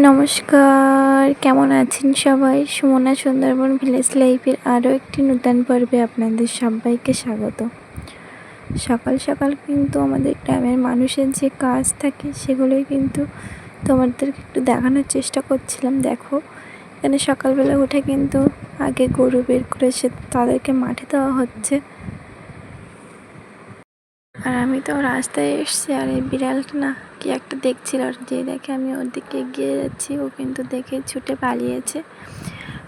নমস্কার, কেমন আছেন সবাই? সুমনা সুন্দরবন ভিলেজ লাইফের আরও একটি নূতন পর্বে আপনাদের সবাইকে স্বাগত। সকাল সকাল কিন্তু আমাদের গ্রামের মানুষের যে কাজ থাকে, সেগুলোই কিন্তু তোমাদেরকে একটু দেখানোর চেষ্টা করছিলাম। দেখো, এখানে সকালবেলা উঠে কিন্তু আগে গরু বের করে সে তাদেরকে মাঠে দেওয়া হচ্ছে। আর আমি তো রাস্তায় এসছি আর এই বিড়ালটা না কি একটা দেখছিল যে দেখে আমি ওর দিকে এগিয়ে যাচ্ছি, ও কিন্তু দেখে ছুটে পালিয়েছে।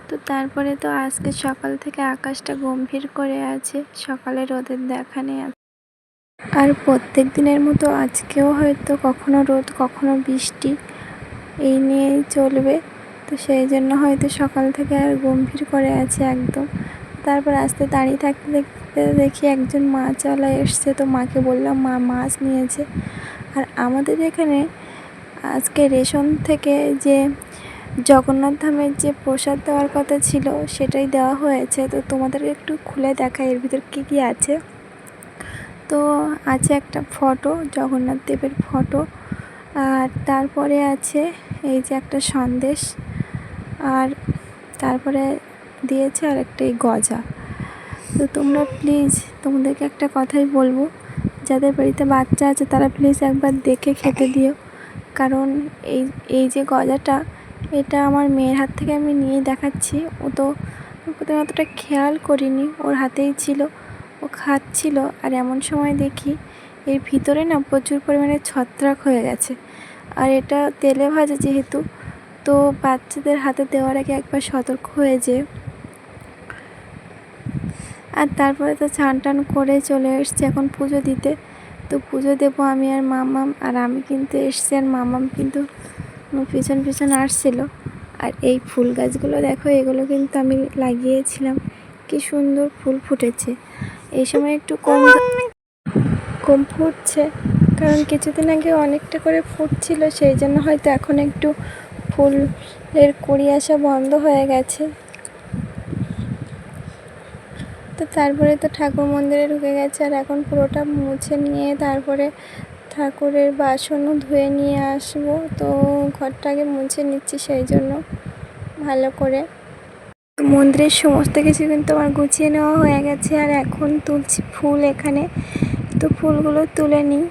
তো তারপরে তো আজকে সকাল থেকে আকাশটা গম্ভীর করে আছে, সকালে রোদের দেখা নেই আর প্রত্যেক দিনের মতো আজকেও হয়তো কখনো রোদ, কখনো বৃষ্টি, এই নিয়েই চলবে। তো সেই জন্য হয়তো সকাল থেকে আর গম্ভীর করে আছে একদম। তারপর আস্তে দাঁড়িয়ে থাকতে দেখতে দেখি একজন মাছওয়ালা এসছে। তো মাকে বললাম, মা, মাছ নিয়েছে। আর আমাদের এখানে আজকে রেশন থেকে যে জগন্নাথ ধামের যে প্রসাদ দেওয়ার কথা ছিল, সেটাই দেওয়া হয়েছে। তো তোমাদেরকে একটু খুলে দেখা এর ভিতর কী কী আছে। তো আছে একটা ফটো, জগন্নাথ দেবের ফটো। আর তারপরে আছে এই যে একটা সন্দেশ। আর তারপরে দিয়েছে আর একটা এই গজা। তো তোমরা প্লিজ তোমাদেরকে একটা কথাই বলব, যাদের বাড়িতে বাচ্চা আছে তারা প্লিজ একবার দেখে খেতে দিও। কারণ এই এই যে গজাটা, এটা আমার মেয়ের হাত থেকে আমি নিয়ে দেখাচ্ছি। ও তো প্রথমে অতটা খেয়াল করিনি, ওর হাতেই ছিল, ও খাচ্ছিল। আর এমন সময় দেখি এর ভিতরে না প্রচুর পরিমাণে ছত্রাক হয়ে গেছে। আর এটা তেলে ভাজা যেহেতু, তো বাচ্চাদের হাতে দেওয়ার আগে একবার সতর্ক হয়ে যে আর তারপরে তো চান টান করে চলে এসছি এখন পুজো দিতে। তো পুজো দেবো আমি আর মামাম, আর আমি কিন্তু এসছি আর মামাম কিন্তু পিছন পিছন আসছিল। আর এই ফুল গাছগুলো দেখো, এগুলো কিন্তু আমি লাগিয়েছিলাম। কি সুন্দর ফুল ফুটেছে। এই সময় একটু কম কম ফুটছে, কারণ কিছুদিন আগে অনেকটা করে ফুটছিল, সেই জন্য হয়তো এখন একটু ফুলের কুড়ি আসা বন্ধ হয়ে গেছে। তো তারপরে তো ঠাকুর মন্দিরে ঢুকে গেছে আর এখন পুরোটা মুছে নিয়ে তারপরে ঠাকুরের বাসনও ধুয়ে নিয়ে আসব। তো ঘরটাকে মুছে নিচ্ছি সেই জন্য ভালো করে। মন্দিরের সমস্ত কিছু কিন্তু আমার গুছিয়ে নেওয়া হয়ে গেছে আর এখন তুলছি ফুল এখানে। তো ফুলগুলো তুলে নিই।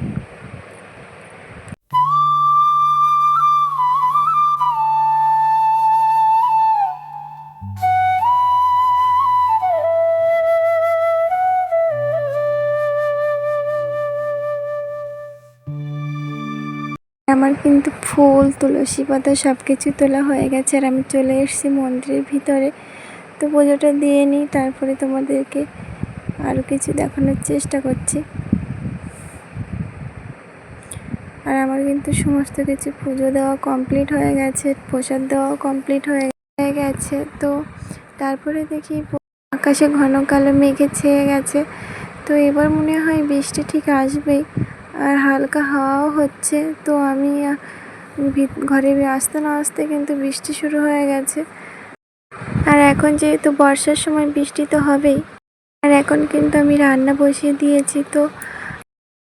আমার কিন্তু ফুল, তুলসী পাতা সব কিছু তোলা হয়ে গেছে আর আমি চলে এসেছি মন্দিরের ভিতরে। তো পুজোটা দিয়ে নিই, তারপরে তোমাদেরকে আরও কিছু দেখানোর চেষ্টা করছি। আর আমার কিন্তু সমস্ত কিছু পুজো দেওয়া কমপ্লিট হয়ে গেছে, প্রসাদ দেওয়া কমপ্লিট হয়ে গেছে। তো তারপরে দেখি আকাশে ঘন কালো মেঘে ছেয়ে গেছে। তো এবার মনে হয় বৃষ্টি ঠিক আসবেই। আর হালকা হাওয়াও হচ্ছে। তো আমি ঘরে আসতে না আসতে কিন্তু বৃষ্টি শুরু হয়ে গেছে। আর এখন যেহেতু বর্ষার সময় বৃষ্টি তো হবেই, আর এখন কিন্তু আমি রান্না বসিয়ে দিয়েছি। তো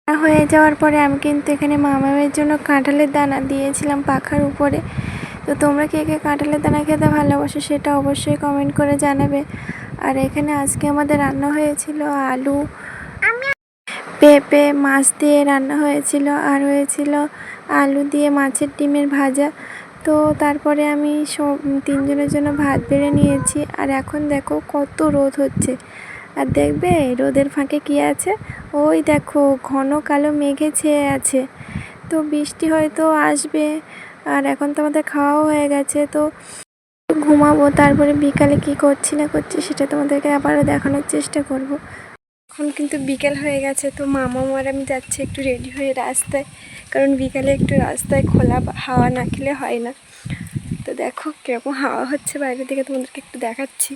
হয়ে যাওয়ার পরে আমি কিন্তু এখানে মামামের জন্য কাঁঠালের দানা দিয়েছিলাম পাখার উপরে। তো তোমরা কে কে কাঁঠালের দানা খেতে ভালোবাসো সেটা অবশ্যই কমেন্ট করে জানাবে। আর এখানে আজকে আমাদের রান্না হয়েছিল আলু পেঁপে, মাছ দিয়ে রান্না হয়েছিল আর হয়েছিল আলু দিয়ে মাছের ডিমের ভাজা। তো তারপরে আমি সব তিনজনের জন্য ভাত বেড়ে নিয়েছি। আর এখন দেখো কত রোদ হচ্ছে। আর দেখবে রোদের ফাঁকে কি আছে? ওই দেখো ঘন কালো মেঘে ছেয়ে আছে। তো বৃষ্টি হয়তো আসবে। আর এখন তো আমাদের খাওয়াও হয়ে গেছে। তো ঘুমাবো, তারপরে বিকালে কি করছি না করছি সেটা তোমাদেরকে আবারও দেখানোর চেষ্টা করব। এখন কিন্তু বিকেল হয়ে গেছে, তো মামা আর আমি যাচ্ছি একটু রেডি হয়ে রাস্তায়। কারণ বিকালে একটু রাস্তায় খোলা হাওয়া না খেলে হয় না। তো দেখো কীরকম হাওয়া হচ্ছে বাইরের দিকে, তোমাদেরকে একটু দেখাচ্ছি।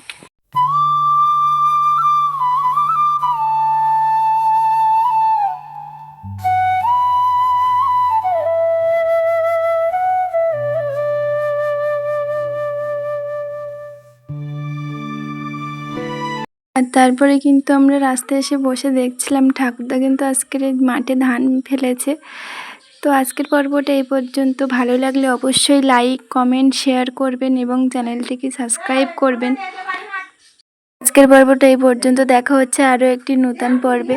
তারপরে কিন্তু আমরা রাস্তায় এসে বসে দেখছিলাম ঠাকুরদা কিন্তু আজকের মাঠে ধান ফেলেছে। তো আজকের পর্বটা এই পর্যন্ত। ভালো লাগলে অবশ্যই লাইক কমেন্ট শেয়ার করবেন এবং চ্যানেলটিকে সাবস্ক্রাইব করবেন। আজকের পর্বটা এই পর্যন্ত। দেখা হচ্ছে আরও একটি নতুন পর্বে।